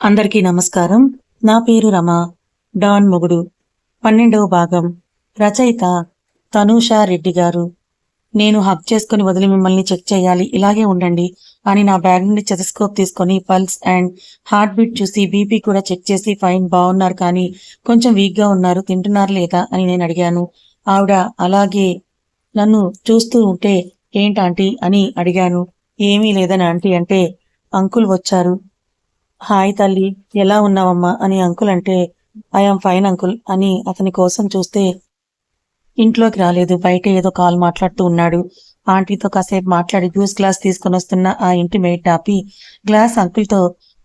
అందరికీ నమస్కారం. నా పేరు రమ. డాన్ మొగుడు. పన్నెండవ భాగం. రచయిత తనూషా రెడ్డి గారు. నేను హక్ చేసుకుని వదిలి మిమ్మల్ని చెక్ చేయాలి. ఇలాగే ఉండండి అని నా బ్యాగ్ నుండి చెతస్కోప్ తీసుకొని పల్స్ అండ్ హార్ట్ బీట్ చూసి బీపీ కూడా చెక్ చేసి ఫైన్ బాగున్నారు కానీ కొంచెం వీక్గా ఉన్నారు. తింటున్నారు లేదా అని నేను అడిగాను. ఆవిడ అలాగే నన్ను చూస్తూ ఉంటే ఏంటాంటీ అని అడిగాను. ఏమీ లేదని ఆంటీ అంటే అంకుల్ వచ్చారు. హాయ్ తల్లి ఎలా ఉన్నావమ్మా? అని అంకుల్ అంటే ఐఎమ్ ఫైన్ అంకుల్ అని అతని కోసం చూస్తే ఇంట్లోకి రాలేదు. బయట ఏదో కాల్ మాట్లాడుతూ ఉన్నాడు. ఆంటీతో కాసేపు మాట్లాడి జ్యూస్ గ్లాస్ తీసుకొని వస్తున్న ఆ ఇంటి మేట్ ఆపి గ్లాస్ అంకుల్తో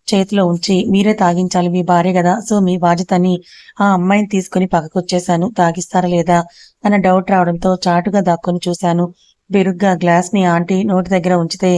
చేతిలో ఉంచి మీరే తాగించాలి. మీ భార్య కదా. సో మీ బాధ్యతని ఆ అమ్మాయిని తీసుకుని పక్కకొచ్చేశాను తాగిస్తారా లేదా? అన్న డౌట్ రావడంతో చాటుగా దాక్కుని చూశాను. బెరుగ్గా గ్లాస్ని ఆంటీ నోటి దగ్గర ఉంచితే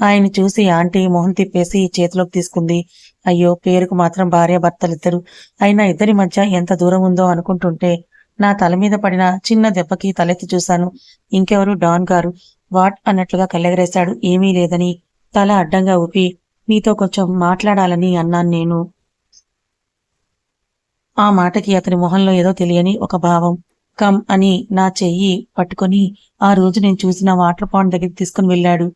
ఆయన చూసి ఆంటీ మొహం తిప్పేసి చేతిలోకి తీసుకుంది. అయ్యో పేరుకు మాత్రం భార్య భర్తలిద్దరు. అయినా ఇద్దరి మధ్య ఎంత దూరం ఉందో అనుకుంటుంటే నా తల మీద పడిన చిన్న దెబ్బకి తలెత్తి చూశాను. ఇంకెవరు? డాన్ గారు. వాట్? అన్నట్లుగా కళ్ళెగరేశాడు. ఏమీ లేదని తల అడ్డంగా ఊపి నీతో కొంచెం మాట్లాడాలని అన్నాను నేను. ఆ మాటకి అతని మొహంలో ఏదో తెలియని ఒక భావం. కమ్ అని నా చెయ్యి పట్టుకొని ఆ రోజు నేను చూసిన వాటర్ పాండ్ దగ్గరికి తీసుకుని వెళ్ళాడు.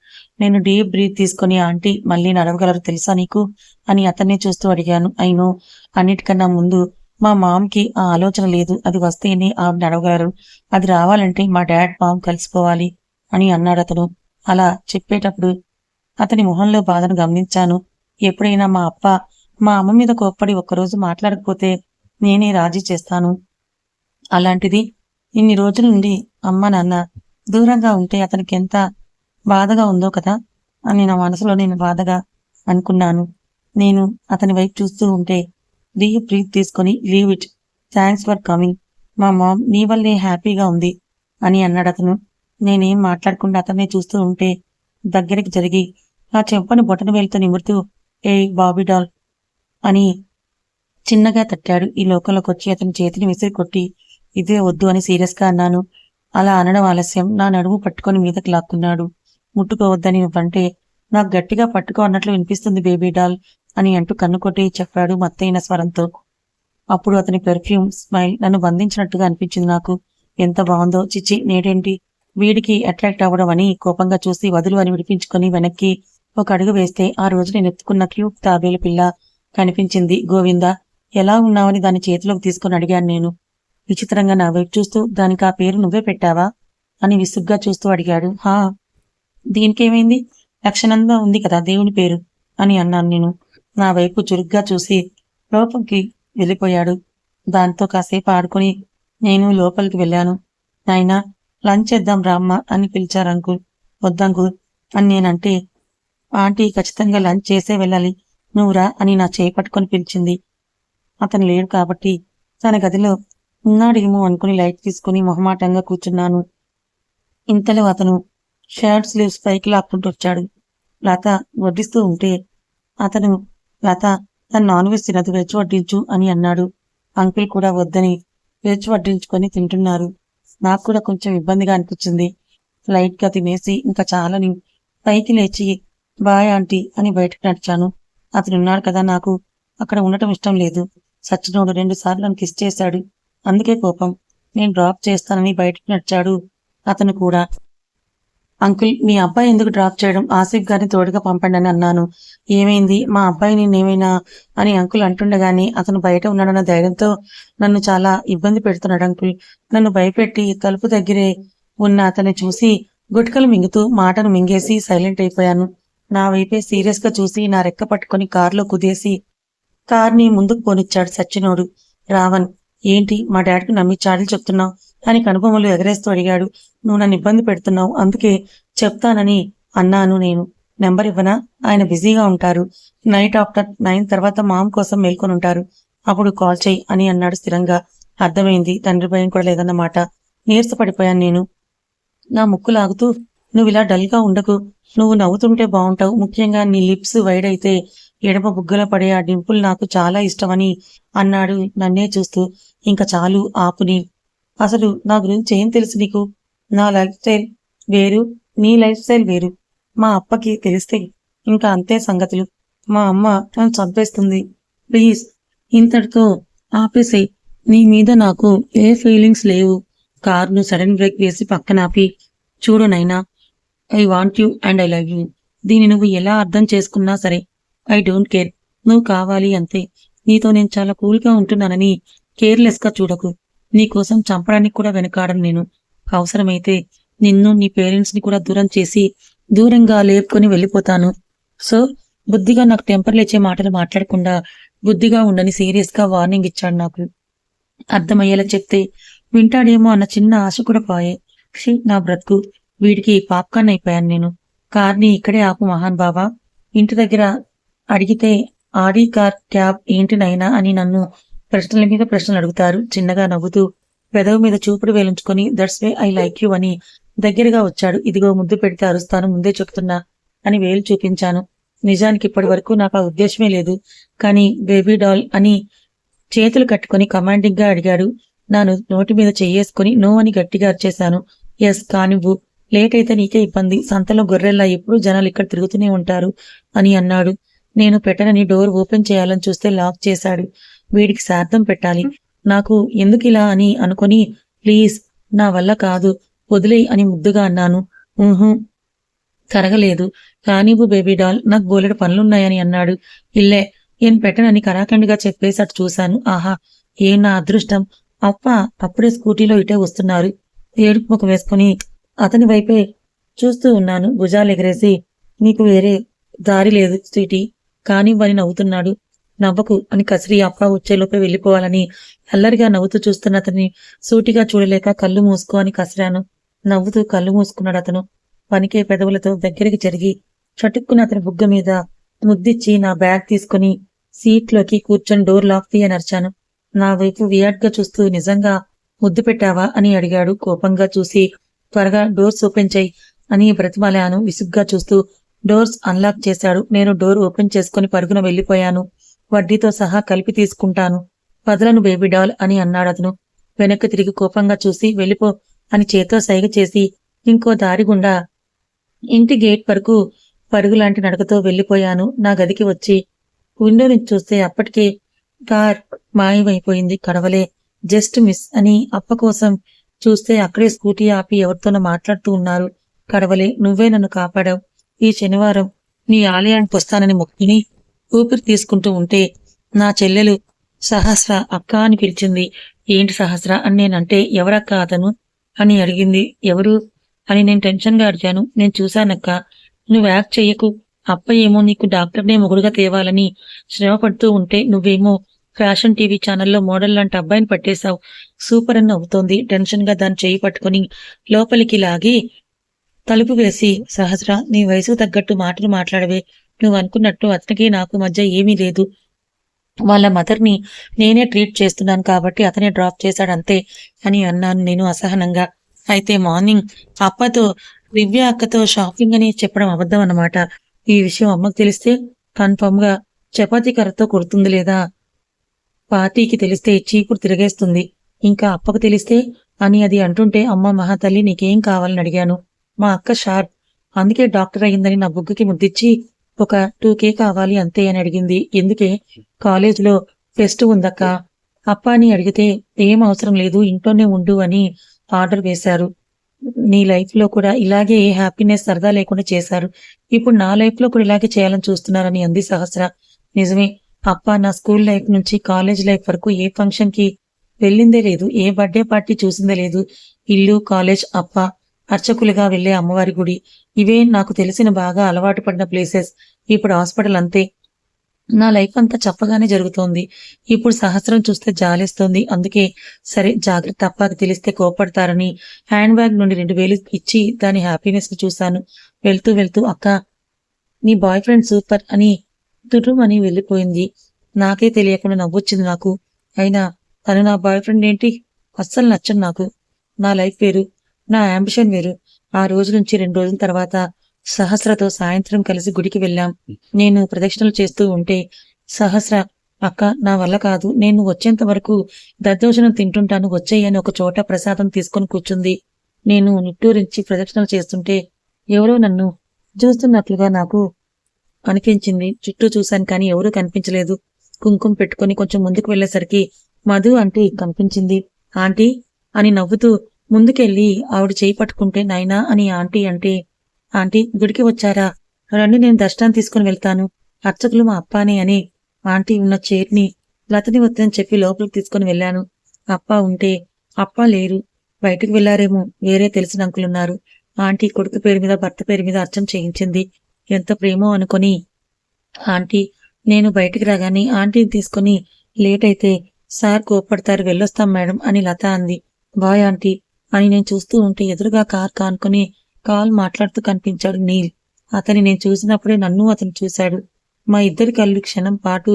నేను డీప్ బ్రీత్ తీసుకుని ఆంటీ మళ్ళీ నడవగలరు తెలుసా నీకు? అని అతన్నే చూస్తూ అడిగాను. అయినో అన్నిటికన్నా ముందు మా మామ్కి ఆ ఆలోచన లేదు. అది వస్తేనే ఆవిడ నడవగలరు. అది రావాలంటే మా డాడ్ మామ్ కలిసిపోవాలి అని అన్నాడు అతను. అలా చెప్పేటప్పుడు అతని మొహంలో బాధను గమనించాను. ఎప్పుడైనా మా అప్ప మా అమ్మ మీద కోప్పడి ఒక్కరోజు మాట్లాడకపోతే నేనే రాజీ చేస్తాను. అలాంటిది ఇన్ని రోజుల నుండి అమ్మ నాన్న దూరంగా ఉంటే అతనికి ఎంత బాధగా ఉందో కదా అని నా మనసులో నేను బాధగా అనుకున్నాను. నేను అతని వైపు చూస్తూ ఉంటే డీప్ బ్రీత్ తీసుకొని leave it. Thanks for coming. మా మామ్ నీ వల్లే హ్యాపీగా ఉంది అని అన్నాడు అతను. నేనేం మాట్లాడకుండా అతన్నే చూస్తూ ఉంటే దగ్గరికి జరిగి ఆ చెంపని బొటన వేలుతో నిమురుతూ ఏ బాబీ డాల్ అని చిన్నగా తట్టాడు. ఈ లోకంలోకి వచ్చి అతని చేతిని విసిరి కొట్టి ఇదే వద్దు అని సీరియస్గా అన్నాను. అలా అనడం ఆలస్యం. నా నడుము పట్టుకొని మీదకి లాక్కున్నాడు. ముట్టుకోవద్దని నువ్వంటే నాకు గట్టిగా పట్టుకో అన్నట్లు వినిపిస్తుంది బేబీ డాల్ అని అంటూ కన్ను కొట్టి చెప్పాడు మత్తైన స్వరంతో. అప్పుడు అతని పెర్ఫ్యూమ్ స్మైల్ నన్ను బంధించినట్టుగా అనిపించింది నాకు. ఎంత బాగుందో. చిచ్చి నేడేంటి? వీడికి అట్రాక్ట్ అవ్వడం అని కోపంగా చూసి వదులు అని విడిపించుకొని వెనక్కి ఒక అడుగు వేస్తే ఆ రోజు నేను ఎత్తుకున్న క్యూట్ తాబేలు పిల్ల కనిపించింది. గోవింద ఎలా ఉన్నావని దాని చేతిలోకి తీసుకొని అడిగాను నేను. విచిత్రంగా నా వైపు చూస్తూ దానికి ఆ పేరు నువ్వే పెట్టావా? అని విసుగ్గా చూస్తూ అడిగాడు. హా దీనికేమైంది? లక్షణంగా ఉంది కదా దేవుని పేరు అని అన్నాను నేను. నా వైపు చురుగ్గా చూసి లోపలికి వెళ్ళిపోయాడు. దాంతో కాసేపు ఆడుకుని నేను లోపలికి వెళ్ళాను. నాయనా లంచ్ చేద్దాం రామ్మ అని పిలిచారు అంకుల్. వద్దంకుల్ అని నేనంటే ఆంటీ ఖచ్చితంగా లంచ్ చేసే వెళ్ళాలి. నువ్వురా అని నా చేపట్టుకొని పిలిచింది. అతను లేడు కాబట్టి తన గదిలో ఉన్నాడేమో అనుకుని లైట్ తీసుకుని మొహమాటంగా కూర్చున్నాను. ఇంతలో అతను షర్ట్ స్లీవ్స్ పైకి లాక్కుంటూ వచ్చాడు. లత వడ్డిస్తూ ఉంటే అతను లత తన నాన్ వెజ్ తినదు వెజ్ వడ్డించు అని అన్నాడు. అంకుల్ కూడా వద్దని వెజ్ వడ్డించుకొని తింటున్నారు. నాకు కూడా కొంచెం ఇబ్బందిగా అనిపించింది. లైట్గా తినేసి ఇంకా చాలని పైకి లేచి బాయ్ ఆంటీ అని బయటకు నడిచాను. అతను ఉన్నాడు కదా నాకు అక్కడ ఉండటం ఇష్టం లేదు. సచ్చినోడు రెండు సార్లు నన్ను కిస్ చేశాడు. అందుకే కోపం. నేను డ్రాప్ చేస్తానని బయటకు నడిచాడు అతను కూడా. అంకుల్ మీ అబ్బాయి ఎందుకు డ్రాప్ చేయడం? ఆసిఫ్ గారిని తోడుగా పంపండి అని అన్నాను. ఏమైంది? మా అబ్బాయి నేనేమైనా అని అంకుల్ అంటుండగానే అతను బయట ఉన్నాడన్న ధైర్యంతో నన్ను చాలా ఇబ్బంది పెడుతున్నాడు అంకుల్. నన్ను భయపెట్టి తలుపు దగ్గరే ఉన్న అతన్ని చూసి గుట్కలు మింగుతూ మాటను మింగేసి సైలెంట్ అయిపోయాను. నా వైపే సీరియస్గా చూసి నా రెక్క పట్టుకొని కారులో కుదేసి కార్ని ముందుకు పోనిచ్చాడు సచ్చినోడు. రావణ్ ఏంటి మా డాడీకి నమ్మి చాడీలు చెప్తున్నావు? అని కనుబొమ్మలు ఎగరేస్తూ అడిగాడు. నువ్వు నన్ను ఇబ్బంది పెడుతున్నావు. అందుకే చెప్తానని అన్నాను నేను. నెంబర్ ఇవ్వనా? ఆయన బిజీగా ఉంటారు. నైట్ ఆఫ్టర్ నైన్ తర్వాత మామ్ కోసం మేల్కొని ఉంటారు. అప్పుడు కాల్ చేయి అని అన్నాడు స్థిరంగా. అర్థమైంది. తండ్రి భయం కూడా లేదన్నమాట. నీరసపడిపోయాను నేను. నా ముక్కు లాగుతూ నువ్వు ఇలా డల్గా ఉండకు. నువ్వు నవ్వుతుంటే బాగుంటావు ముఖ్యంగా నీ లిప్స్ వైడ్ అయితే ఎడమ బుగ్గల పడే ఆ డింపుల్ నాకు చాలా ఇష్టమని అన్నాడు నన్నే చూస్తూ. ఇంకా చాలు ఆపుని. అసలు నా గురించి ఏం తెలుసు నీకు? నా లైఫ్ స్టైల్ వేరు నీ లైఫ్ స్టైల్ వేరు. మా అప్పకి తెలిస్తే ఇంకా అంతే సంగతులు. మా అమ్మ నన్ను చంపేస్తుంది. ప్లీజ్ ఇంతటితో ఆపేసే నీ మీద నాకు ఏ ఫీలింగ్స్ లేవు. కారును సడన్ బ్రేక్ వేసి పక్కనాపి చూడు Naina I want you and I love you. దీన్ని నువ్వు ఎలా అర్థం చేసుకున్నా సరే ఐ డోంట్ కేర్. నువ్వు కావాలి అంతే. నీతో నేను చాలా కూల్గా ఉంటున్నానని కేర్లెస్గా చూడకు నీకోసం చంపడానికి కూడా వెనకాడను నేను. అవసరమైతే నిన్ను నీ పేరెంట్స్ని కూడా దూరం చేసి దూరంగా లేపుకొని వెళ్ళిపోతాను. సో బుద్ధిగా నాకు టెంపర్ లేచే మాటలు మాట్లాడకుండా బుద్ధిగా ఉండని సీరియస్గా వార్నింగ్ ఇచ్చాడు నాకు. అర్థమయ్యేలా చెప్తే వింటాడేమో అన్న చిన్న ఆశ కూడా పోయే. షీ నా బ్రతుకు. వీడికి పాప్కార్న్ అయిపోయాను నేను. కార్ని ఇక్కడే ఆపు మహాన్ బాబా ఇంటి దగ్గర అడిగితే ఆడి కార్ క్యాబ్ ఏంటినైనా అని నన్ను ప్రశ్నల మీద ప్రశ్నలు అడుగుతారు. చిన్నగా నవ్వుతూ పెదవి మీద చూపుడు వేలుంచుకొని that's way I like you అని దగ్గరగా వచ్చాడు. ఇదిగో ముద్దు పెడితే అరుస్తాను ముందే చెప్తున్నా అని వేలు చూపించాను. నిజానికి ఇప్పటి వరకు నాకు ఆ ఉద్దేశమే లేదు. కానీ బేబీ డాల్ అని చేతులు కట్టుకొని కమాండింగ్గా అడిగాడు నాను నోటి మీద చెయ్యేసుకొని నో అని గట్టిగా అరిచేశాను. ఎస్ కానివ్వు లేట్ అయితే నీకే ఇబ్బంది. సంతలో గొర్రెల్లా ఎప్పుడు జనాలు ఇక్కడ తిరుగుతూనే ఉంటారు అని అన్నాడు. నేను పెట్టనని డోర్ ఓపెన్ చేయాలని చూస్తే లాక్ చేశాడు. వీడికి శార్థం పెట్టాలి. నాకు ఎందుకు ఇలా అని అనుకొని ప్లీజ్ నా వల్ల కాదు వదిలేయ్ అని ముద్దుగా అన్నాను. ఊహు కరగలేదు. కానివ్వు బేబీ డాల్ నాకు బోలెడు పనులున్నాయని అన్నాడు. ఇల్లే ఏం పెట్టనని కరాఖండిగా చెప్పేసి అటు చూశాను. ఆహా ఏం నా అదృష్టం. అప్ప అప్పుడే స్కూటీలో ఇటే వస్తున్నారు. ఏడుపు ముఖం వేసుకుని అతని వైపే చూస్తూ ఉన్నాను. భుజాలు ఎగరేసి నీకు వేరే దారి లేదు స్వీటీ. కానివ్వని నవ్వుతున్నాడు. నవ్వకు అని కసిరి అప్ప వచ్చేలోపే వెళ్ళిపోవాలని అల్లరిగా నవ్వుతూ చూస్తున్న అతన్ని సూటిగా చూడలేక కళ్ళు మూసుకో అని కసిరాను. నవ్వుతూ కళ్ళు మూసుకున్నాడు అతను. పనికే పెదవులతో దగ్గరికి జరిగి చటుక్కున అతని బుగ్గ మీద ముద్దిచ్చి నా బ్యాగ్ తీసుకుని సీట్లోకి కూర్చొని డోర్ లాక్ తీయని అరిచాను నా వైపు వియాడ్గా చూస్తూ నిజంగా ముద్దు పెట్టావా అని అడిగాడు. కోపంగా చూసి త్వరగా డోర్స్ ఓపెన్ చేయి అని బ్రతిమాలాను. విసుగ్గా చూస్తూ డోర్స్ అన్లాక్ చేశాడు. నేను డోర్ ఓపెన్ చేసుకుని పరుగున వెళ్ళిపోయాను. వడ్డీతో సహా కలిపి తీసుకుంటాను. వదలను బేబీ డాల్ అని అన్నాడు వెనక్కి తిరిగి కోపంగా చూసి వెళ్ళిపో అని చేతో సైగ చేసి ఇంకో దారి గుండా. ఇంటి గేట్ వరకు పరుగులాంటి నడకతో వెళ్ళిపోయాను. నా గదికి వచ్చి విండో నుంచి చూస్తే అప్పటికే కార్ మాయమైపోయింది. కడవలే జస్ట్ మిస్ అని అప్ప కోసం చూస్తే అక్కడే స్కూటీ ఆపి ఎవరితోనో మాట్లాడుతూ ఉన్నారు. కడవలే నువ్వే నన్ను కాపాడావు. ఈ శనివారం నీ ఆలయానికి వస్తానని మొక్కుని ఊపిరి తీసుకుంటూ ఉంటే నా చెల్లెలు సహస్ర అక్క అని పిలిచింది. ఏంటి సహస్ర? అని నేనంటే ఎవరక్క అతను? అని అడిగింది. ఎవరు? అని నేను టెన్షన్గా అడిగాను నేను చూశానక్క. నువ్వు యాక్ట్ చెయ్యకు. అప్ప ఏమో నీకు డాక్టర్నే మొగుడుగా తేవాలని శ్రమ పడుతూ ఉంటే నువ్వేమో ఫ్యాషన్ టీవీ ఛానల్లో మోడల్ లాంటి అబ్బాయిని పట్టేశావు. సూపర్ అని అవుతోంది టెన్షన్గా దాన్ని చేయి పట్టుకుని లోపలికి లాగి తలుపు వేసి సహస్ర నీ వయసుకు తగ్గట్టు మాటలు మాట్లాడవే. నువ్వు అనుకున్నట్టు అతనికి నాకు మధ్య ఏమీ లేదు. వాళ్ళ మదర్ని నేనే ట్రీట్ చేస్తున్నాను కాబట్టి అతనే డ్రాప్ చేశాడు అంతే అని అన్నాను నేను అసహనంగా. అయితే మార్నింగ్ అప్పతో దివ్య అక్కతో షాపింగ్ అని చెప్పడం అబద్ధం అన్నమాట. ఈ విషయం అమ్మకు తెలిస్తే కన్ఫర్మ్గా చపాతీ కర్రతో కొడుతుంది లేదా? పార్టీకి తెలిస్తే చీపురు తిరిగేస్తుంది. ఇంకా అప్పకు తెలిస్తే అని అది అంటుంటే అమ్మ మహాతల్లి నీకేం కావాలని అడిగాను. మా అక్క షార్ప్. అందుకే డాక్టర్ అయ్యిందని నా బుగ్గకి ముద్దిచ్చి ఒక టూ కే కావాలి అంతే అని అడిగింది. ఎందుకే? కాలేజీలో ఫెస్ట్ ఉందక్క. అప్ప అని అడిగితే ఏం అవసరం లేదు ఇంట్లోనే ఉండు అని ఆర్డర్ వేశారు. నీ లైఫ్లో కూడా ఇలాగే ఏ హ్యాపీనెస్ సరదా లేకుండా చేశారు. ఇప్పుడు నా లైఫ్లో కూడా ఇలాగే చేయాలని చూస్తున్నారని అంది సహస్ర. నిజమే అప్ప నా స్కూల్ లైఫ్ నుంచి కాలేజ్ లైఫ్ వరకు ఏ ఫంక్షన్కి వెళ్ళిందే లేదు ఏ బర్త్డే పార్టీ చూసిందే లేదు. ఇల్లు కాలేజ్ అప్ప. అర్చకులుగా వెళ్ళే అమ్మవారి గుడి. ఇవే నాకు తెలిసిన బాగా అలవాటు పడిన ప్లేసెస్. ఇప్పుడు హాస్పిటల్ అంతే. నా లైఫ్ అంతా చప్పగానే జరుగుతోంది. ఇప్పుడు సహస్రం చూస్తే జాలేస్తోంది. అందుకే సరే జాగ్రత్త. అప్పాకి తెలిస్తే కోపడతారని హ్యాండ్ బ్యాగ్ నుండి రెండు వేలు ఇచ్చి దాని హ్యాపీనెస్ని చూశాను. వెళ్తూ వెళ్తూ అక్క నీ బాయ్ ఫ్రెండ్ సూపర్ అని తుర్రుమని వెళ్ళిపోయింది. నాకే తెలియకుండా నవ్వొచ్చింది నాకు. అయినా తను నా బాయ్ ఫ్రెండ్ ఏంటి? అస్సలు నచ్చను నాకు. నా లైఫ్ వేరు. నా అంబిషన్ వేరు. ఆ రోజు నుంచి రెండు రోజుల తర్వాత సహస్రతో సాయంత్రం కలిసి గుడికి వెళ్ళాం. నేను ప్రదక్షిణలు చేస్తూ ఉంటే సహస్ర అక్క నా వల్ల కాదు. నేను వచ్చేంత వరకు దద్దోజనం తింటుంటాను. వచ్చేయని ఒక చోట ప్రసాదం తీసుకొని కూర్చుంది. నేను నిట్టూరించి ప్రదక్షిణలు చేస్తుంటే ఎవరో నన్ను చూస్తున్నట్లుగా నాకు అనిపించింది. చుట్టూ చూశాను కానీ ఎవరూ కనిపించలేదు. కుంకుమ పెట్టుకొని కొంచెం ముందుకు వెళ్ళేసరికి మధు ఆంటీ కనిపించింది. ఆంటీ అని నవ్వుతూ ముందుకెళ్ళి ఆవిడ చేయి పట్టుకుంటే నాయనా అని ఆంటీ అంటే ఆంటీ గుడికి వచ్చారా? రండి నేను దర్శనం తీసుకుని వెళ్తాను. అర్చకులు మా అప్పానే అని ఆంటీ ఉన్న చైర్ని లతని వద్దని చెప్పి లోపలికి తీసుకుని వెళ్ళాను. అప్ప ఉంటే అప్ప లేరు. బయటకు వెళ్ళారేమో వేరే తెలిసిన అంకులున్నారు. ఆంటీ కొడుకు పేరు మీద భర్త పేరు మీద అర్చన చేయించింది. ఎంత ప్రేమో అనుకొని ఆంటీ నేను బయటికి రాగానే ఆంటీని తీసుకుని లేట్ అయితే సార్ కోప్పడతారు వెళ్ళొస్తాం మేడం అని లత అంది. Bye aunty. అని నేను చూస్తూ ఉంటే ఎదురుగా కార్ కానుకొని కాల్ మాట్లాడుతూ కనిపించాడు నీల్. అతని నేను చూసినప్పుడే నన్ను అతను చూశాడు. మా ఇద్దరి కళ్ళు క్షణం పాటు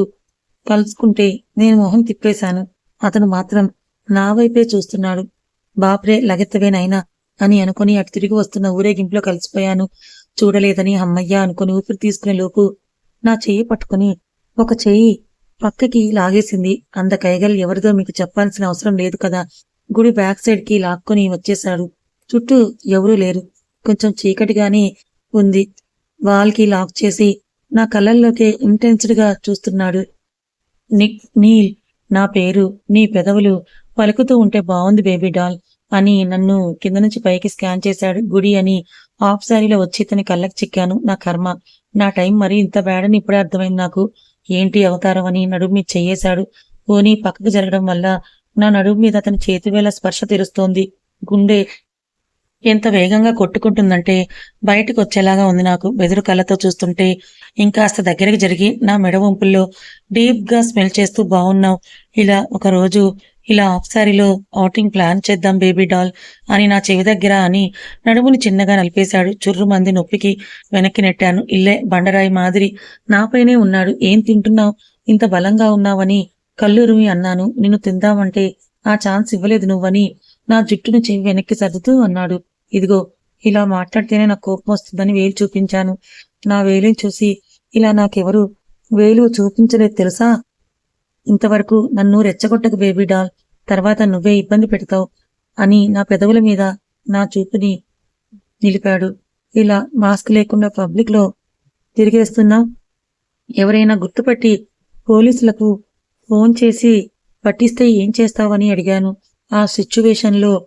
కలుసుకుంటే నేను మొహం తిప్పేశాను. అతను మాత్రం నా వైపే చూస్తున్నాడు. బాప్రే లగెత్తవేనైనా అని అనుకుని అటు తిరిగి వస్తున్న ఊరేగింపులో కలిసిపోయాను. చూడలేదని అమ్మయ్య అనుకుని ఊపిరి తీసుకునే లోపు నా చెయ్యి పట్టుకుని ఒక చెయ్యి పక్కకి లాగేసింది. అంత కైగల్ ఎవరిదో మీకు చెప్పాల్సిన అవసరం లేదు కదా. గుడి బ్యాక్ సైడ్కి లాక్కొని వచ్చేశాడు చుట్టూ ఎవరూ లేరు. కొంచెం చీకటిగానే ఉంది. వాల్కి లాక్ చేసి నా కళ్ళల్లోకి ఇంటెన్స్డ్గా చూస్తున్నాడు. నిక్ నీల్ నా పేరు నీ పెదవులు పలుకుతూ ఉంటే బాగుంది బేబీ డాల్ అని నన్ను కింద నుంచి పైకి స్కాన్ చేశాడు గుడి అని హాఫ్ శారీలో వచ్చి ఇతని కళ్ళకి చిక్కాను. నా కర్మ. నా టైం మరి ఇంత బ్యాడని అని ఇప్పుడే అర్థమైంది నాకు. ఏంటి అవతారం అని నడుమి చెయ్యేశాడు పోనీ పక్కకు జరగడం వల్ల నా నడుము మీద అతని చేతివేళ స్పర్శ తెరుస్తోంది. గుండె ఎంత వేగంగా కొట్టుకుంటుందంటే బయటకు వచ్చేలాగా ఉంది నాకు బెదురు కళ్ళతో చూస్తుంటే. ఇంకాస్త దగ్గరికి జరిగి నా మెడ వంపుల్లో డీప్గా స్మెల్ చేస్తూ బాగున్నావు ఇలా ఒక రోజు ఇలా ఆఫ్ సారీలో ఔటింగ్ ప్లాన్ చేద్దాం బేబీ డాల్ అని నా చెవి దగ్గర అని నడుముని చిన్నగా నలిపేశాడు. చుర్రు మంది నొప్పికి వెనక్కి నెట్టాను. ఇల్లే బండరాయి మాదిరి. నాపైనే ఉన్నాడు. ఏం తింటున్నావు? ఇంత బలంగా ఉన్నావని కల్లురుమి అన్నాను. నిన్ను తిందామంటే ఆ ఛాన్స్ ఇవ్వలేదు నువ్వని. నా జుట్టును చెవి వెనక్కి సర్దుతూ అన్నాడు. ఇదిగో ఇలా మాట్లాడితేనే నాకు కోపం వస్తుందని వేలు చూపించాను. నా వేలుని చూసి ఇలా నాకెవరు వేలు చూపించలేదు తెలుసా? ఇంతవరకు నన్ను రెచ్చగొట్టకు బేబీ డాల్. తర్వాత నువ్వే ఇబ్బంది పెడతావు అని నా పెదవుల మీద నా చూపుని నిలిపాడు. ఇలా మాస్క్ లేకుండా పబ్లిక్లో తిరిగేస్తున్నా? ఎవరైనా గుర్తుపట్టి పోలీసులకు ఫోన్ చేసి పట్టిస్తే ఏం చేస్తావని అడిగాను. ఆ సిచ్యువేషన్లో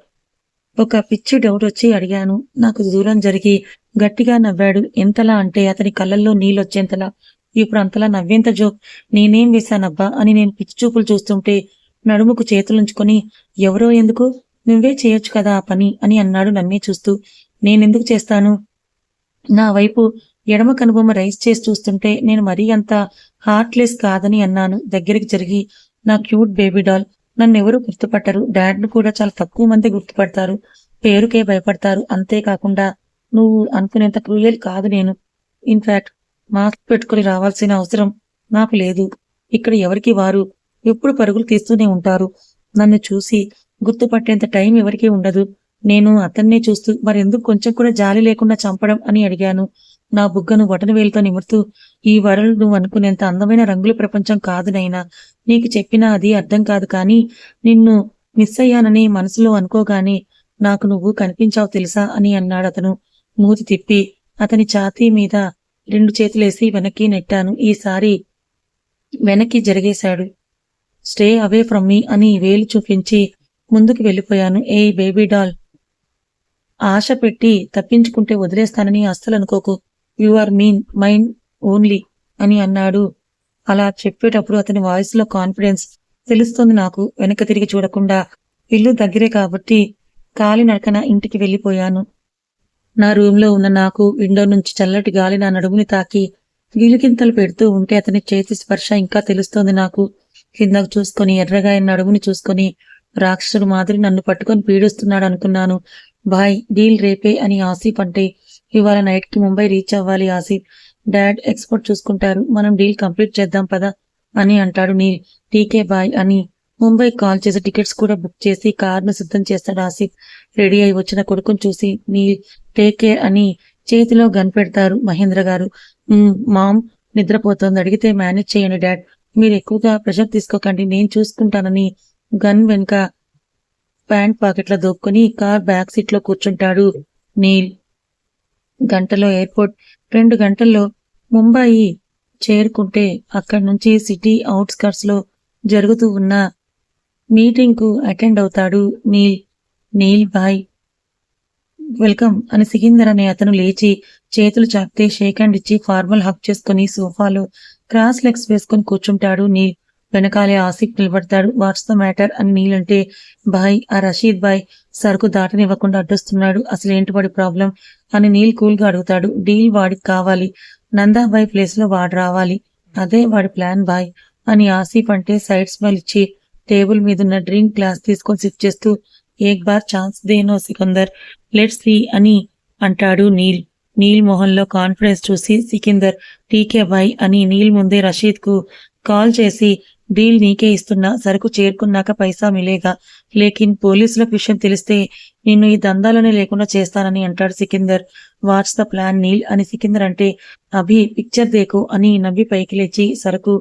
ఒక పిచ్చి డౌట్ వచ్చి అడిగాను. నాకు దూరం జరిగి గట్టిగా నవ్వాడు. ఎంతలా అంటే అతని కళ్ళల్లో నీళ్ళొచ్చేంతలా ఇప్పుడు అంతలా నవ్వేంత జోక్? నేనేం వేశానబ్బా? అని నేను పిచ్చి చూపులు చూస్తుంటే నడుముకు చేతులుంచుకొని ఎవరో ఎందుకు? నువ్వే చేయొచ్చు కదా ఆ పని అని అన్నాడు నన్నే చూస్తూ. నేనెందుకు చేస్తాను? నా వైపు ఎడమ కనుబొమ్మ రైస్ చేసి చూస్తుంటే నేను మరీ అంత హార్ట్లెస్ కాదని అన్నాను. దగ్గరికి జరిగి నా క్యూట్ బేబీ డాల్ నన్ను ఎవరు గుర్తుపట్టరు. డాడ్ను కూడా చాలా తక్కువ మంది గుర్తుపడతారు. పేరుకే భయపడతారు. అంతేకాకుండా నువ్వు అనుకునేంత క్రూయల్ కాదు నేను. ఇన్ఫాక్ట్ మాస్క్ పెట్టుకుని రావాల్సిన అవసరం నాకు లేదు. ఇక్కడ ఎవరికి వారు? ఎప్పుడు పరుగులు తీస్తూనే ఉంటారు. నన్ను చూసి గుర్తుపట్టేంత టైం ఎవరికీ ఉండదు. నేను అతన్నే చూస్తూ మరెందుకు కొంచెం కూడా జాలి లేకుండా చంపడం అని అడిగాను. నా బుగ్గను బటన వేలుతో నిమురుతూ ఈ వరల్డ్ నువ్వు అనుకునేంత అందమైన రంగుల ప్రపంచం కాదు నైనా నీకు చెప్పినా అది అర్థం కాదు కానీ నిన్ను మిస్ అయ్యానని మనసులో అనుకోగానే నాకు నువ్వు కనిపించావు తెలుసా అని అన్నాడు అతను. మూతి తిప్పి అతని ఛాతీ మీద రెండు చేతులేసి వెనక్కి నెట్టాను. ఈసారి వెనక్కి జరిగేశాడు. స్టే అవే ఫ్రమ్ మీ అని వేలు చూపించి ముందుకు వెళ్ళిపోయాను. ఏ బేబీ డాల్ ఆశ పెట్టి తప్పించుకుంటే వదిలేస్తానని అస్సలు అనుకోకు. You are mean mind only అని అన్నాడు. అలా చెప్పేటప్పుడు అతని వాయిస్లో కాన్ఫిడెన్స్ తెలుస్తుంది నాకు వెనక తిరిగి చూడకుండా. ఇల్లు దగ్గరే కాబట్టి కాలి నడకన ఇంటికి వెళ్ళిపోయాను. నా రూమ్లో ఉన్న నాకు విండో నుంచి చల్లటి గాలి నా నడుముని తాకి గిలికింతలు పెడుతూ ఉంటే అతని చేతి స్పర్శ ఇంకా తెలుస్తోంది నాకు. కిందకు చూసుకొని ఎర్రగా నడుముని చూసుకొని రాక్షసుడు మాదిరి నన్ను పట్టుకొని పీడిస్తున్నాడు అనుకున్నాను బాయ్ డీల్ రేపే అని ఆసిఫ్ అంటే ఇవాళ నైట్కి ముంబై రీచ్ అవ్వాలి ఆసిఫ్. డాడ్ ఎక్స్పోర్ట్ చూసుకుంటారు. మనం డీల్ కంప్లీట్ చేద్దాం పదా అని అంటాడు నీల్. టీకే బాయ్ అని ముంబై కాల్ చేసి టికెట్స్ కూడా బుక్ చేసి కార్ను సిద్ధం చేస్తాడు ఆసిఫ్. రెడీ అయి వచ్చిన కొడుకుని చూసి నీ టేక్ కేర్ అని చేతిలో గన్ పెడతారు మహేంద్ర గారు. మామ్ నిద్రపోతోంది. అడిగితే మేనేజ్ చేయండి డాడ్ మీరు ఎక్కువగా ప్రెషర్ తీసుకోకండి. నేను చూసుకుంటానని గన్ వెనుక ప్యాంట్ పాకెట్లో దోపుకొని కార్ బ్యాక్ సీట్లో కూర్చుంటాడు నీల్. గంటలో ఎయిర్పోర్ట్. రెండు గంటల్లో ముంబాయి చేరుకుంటే అక్కడి నుంచి సిటీ అవుట్స్కట్స్లో జరుగుతూ ఉన్న మీటింగ్కు అటెండ్ అవుతాడు నీల్. నీల్ బాయ్. వెల్కమ్ అని సికిందర్ అనే అతను లేచి చేతులు చాపితే షేక్ హ్యాండ్ ఇచ్చి ఫార్మల్ హక్ చేసుకుని సోఫాలో క్రాస్ లెగ్స్ వేసుకుని కూర్చుంటాడు నీల్. వెనకాలే ఆసిఫ్ నిలబడతాడు. వాట్స్ ద మ్యాటర్ అని నీల్ అంటే బాయ్ ఆ రషీద్ బాయ్ సరుకు దాటనివ్వకుండా అడ్డొస్తున్నాడు. అసలు ఏంటి వాడి ప్రాబ్లం? అని నీల్ కూల్గా అడుగుతాడు. డీల్ వాడికి కావాలి. నందాబాయ్ ప్లేస్లో వాడు రావాలి. అదే వాడి ప్లాన్ బాయ్ అని ఆసిఫ్ అంటే సైడ్ స్మెల్ ఇచ్చి టేబుల్ మీద ఉన్న డ్రింక్ గ్లాస్ తీసుకొని సిప్ చేస్తూ ఏక్ బార్ ఛాన్స్ దేనో సికందర్. లెట్స్ సీ అని అంటాడు నీల్. నీల్ మొహంలో కాన్ఫిడెన్స్ చూసి సికిందర్ టీకే బాయ్ అని నీల్ ముందే రషీద్కు కాల్ చేసి డీల్ నీకే ఇస్తున్నా. సరుకు చేరుకున్నాక పైసా మిలేగా. లేకిన్ పోలీసులకు విషయం తెలిస్తే నిన్ను ఈ దందాలోనే లేకుండా చేస్తానని అంటాడు Sikindar. What's the plan Neel అని సికిందర్ అంటే అభి పిక్చర్ దేకు అని నవ్వి పైకి లేచి సరుకు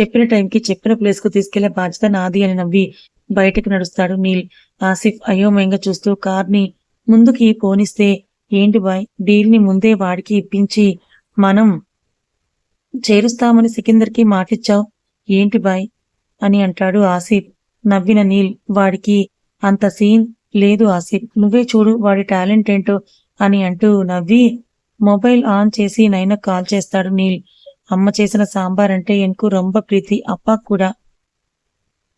చెప్పిన టైంకి చెప్పిన ప్లేస్కు తీసుకెళ్ళే బాధ్యత నాది అని నవ్వి బయటకు నడుస్తాడు నీల్. ఆసిఫ్ అయోమయంగా చూస్తూ కార్ని ముందుకి పోనిస్తే ఏంటి బాయ్ డీల్ని ముందే వాడికి ఇప్పించి మనం చేరుస్తామని సికిందర్కి మాటిచ్చావు? ఏంటి బాయ్? అని అంటాడు ఆసిఫ్. నవ్విన నీల్ వాడికి అంత సీన్ లేదు ఆసిఫ్ నువ్వే చూడు వాడి టాలెంట్ ఏంటో అని అంటూ నవ్వి మొబైల్ ఆన్ చేసి నైన కాల్ చేస్తాడు నీల్. అమ్మ చేసిన సాంబార్ అంటే ఎన్కు రొంబ ప్రీతి అప్ప కూడా.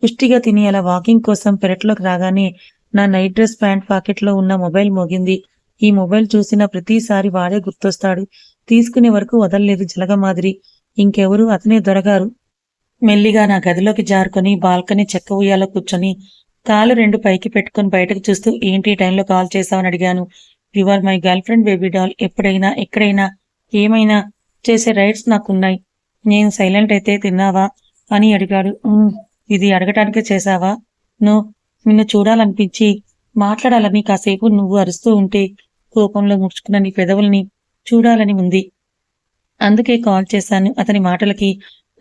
పుష్టిగా తిని అలా వాకింగ్ కోసం పెరట్లోకి రాగానే నా నైట్ డ్రెస్ ప్యాంట్ పాకెట్లో ఉన్న మొబైల్ మోగింది. ఈ మొబైల్ చూసిన ప్రతిసారి వాడే గుర్తొస్తాడు. తీసుకునే వరకు వదలలేదు జలగ మాదిరి. ఇంకెవరు అతనే దొరగారు. మెల్లిగా నా గదిలోకి జారుకొని బాల్కనీ చెక్క ఉయ్యాలో కూర్చొని కాలు రెండు పైకి పెట్టుకొని బయటకు చూస్తూ ఏంటి ఈ టైంలో కాల్ చేసావని అడిగాను. You are my girlfriend baby doll ఎప్పుడైనా ఎక్కడైనా ఏమైనా చేసే రైట్స్ నాకున్నాయి. నేను సైలెంట్ అయితే తిన్నావా? అని అడిగాడు. ఇది అడగటానికే చేశావా? నో నిన్ను చూడాలనిపించి మాట్లాడాలని కాసేపు నువ్వు అరుస్తూ ఉంటే కోపంలో ముడుచుకున్న నీ పెదవుల్ని చూడాలని ఉంది. అందుకే కాల్ చేశాను. అతని మాటలకి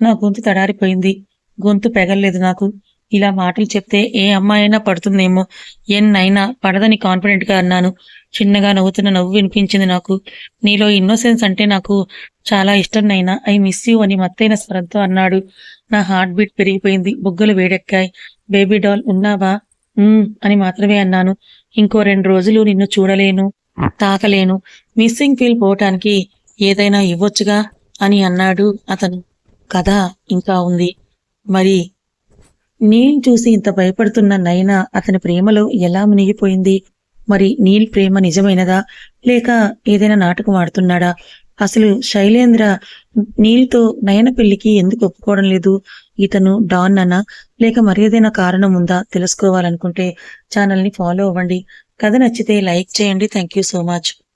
నా గొంతు తడారిపోయింది. గొంతు పెగల్లేదు నాకు. ఇలా మాటలు చెప్తే ఏ అమ్మాయినా పడుతుందేమో. ఎన్నైనా పడదని కాన్ఫిడెంట్గా అన్నాను. చిన్నగా నవ్వుతున్న నవ్వు వినిపించింది నాకు. నీలో ఇన్నోసెన్స్ అంటే నాకు చాలా ఇష్టం నైనా. ఐ మిస్ యూ అని మత్తైన స్వరంతో అన్నాడు. నా హార్ట్ బీట్ పెరిగిపోయింది. బుగ్గలు వేడెక్కాయి. బేబీ డాల్ ఉన్నావా? అని మాత్రమే అన్నాను. ఇంకో రెండు రోజులు నిన్ను చూడలేను తాకలేను. మిస్సింగ్ ఫీల్ పోవటానికి ఏదైనా ఇవ్వొచ్చుగా అని అన్నాడు అతను. కథ ఇంకా ఉంది. మరి నీల్ చూసి ఇంత భయపడుతున్న నైనా అతని ప్రేమలో ఎలా మునిగిపోయింది? మరి నీల్ ప్రేమ నిజమైనదా? లేక ఏదైనా నాటకం ఆడుతున్నాడా? అసలు శైలేంద్ర నీల్తో నయన పెళ్ళికి ఎందుకు ఒప్పుకోవడం లేదు? ఇతను డాన్ అనా లేక మరేదైనా కారణం ఉందా తెలుసుకోవాలనుకుంటే ఛానల్ని ఫాలో అవ్వండి. కథ నచ్చితే లైక్ చేయండి. Thank you so much.